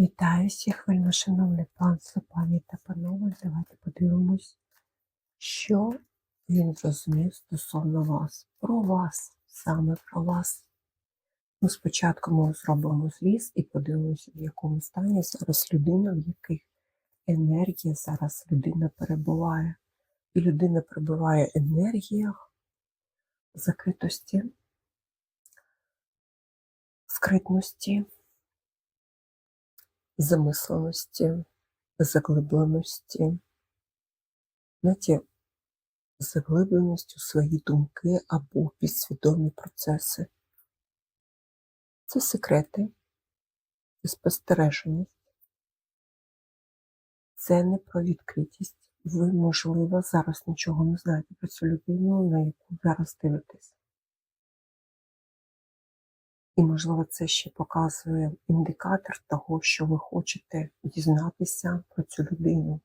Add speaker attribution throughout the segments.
Speaker 1: Вітаю всіх, вельмишановне панство, пані та панове. Давайте подивимось, що він зрозумів стосовно вас, про вас, саме про вас. Ну, спочатку ми зробимо зріз і подивимося, в якому стані зараз людина, в яких енергія зараз людина перебуває. І людина перебуває в енергіях закритості, скритності, замисленості, заглибленості, знаєте, заглибленості у свої думки або підсвідомі процеси. Це секрети, це спостереженість, це не про відкритість. Ви, можливо, зараз нічого не знаєте про цю людину, на яку зараз дивитесь. І, можливо, це ще показує індикатор того, що ви хочете дізнатися про цю людину.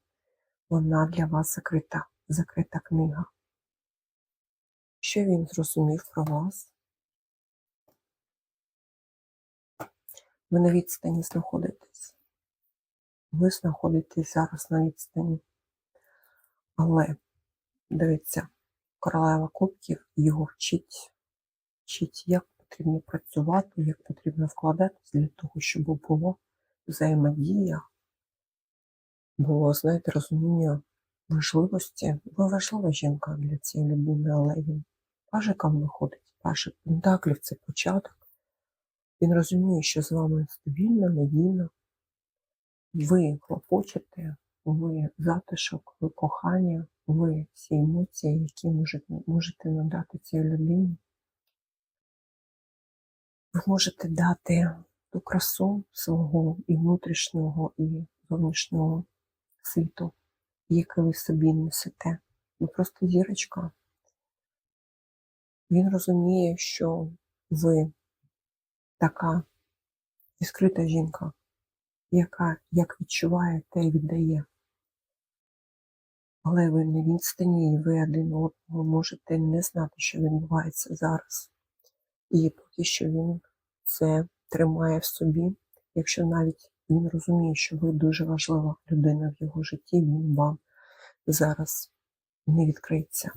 Speaker 1: Вона для вас закрита, закрита книга. Що він зрозумів про вас? Ви на відстані знаходитесь. Ви знаходитесь зараз на відстані. Але, дивіться, королева кубків його вчить, вчить, як потрібно працювати, як потрібно вкладатись для того, щоб було взаємодія, було, знаєте, розуміння важливості. Ви важлива жінка для цієї людини, але він пажиком виходить, пажик пентаклів це початок. Він розуміє, що з вами стабільно, надійно. Ви хлопочете, ви затишок, ви кохання, ви всі емоції, які можете, можете надати цій людині. Ви можете дати ту красу свого і внутрішнього, і зовнішнього світу, яке ви собі несете. Ви просто зірочка. Він розуміє, що ви така відкрита жінка, яка як відчуває, те й віддає. Але ви на відстані, і ви один одного можете не знати, що відбувається зараз. І поки що він це тримає в собі, якщо навіть він розуміє, що ви дуже важлива людина в його житті, він вам зараз не відкриється.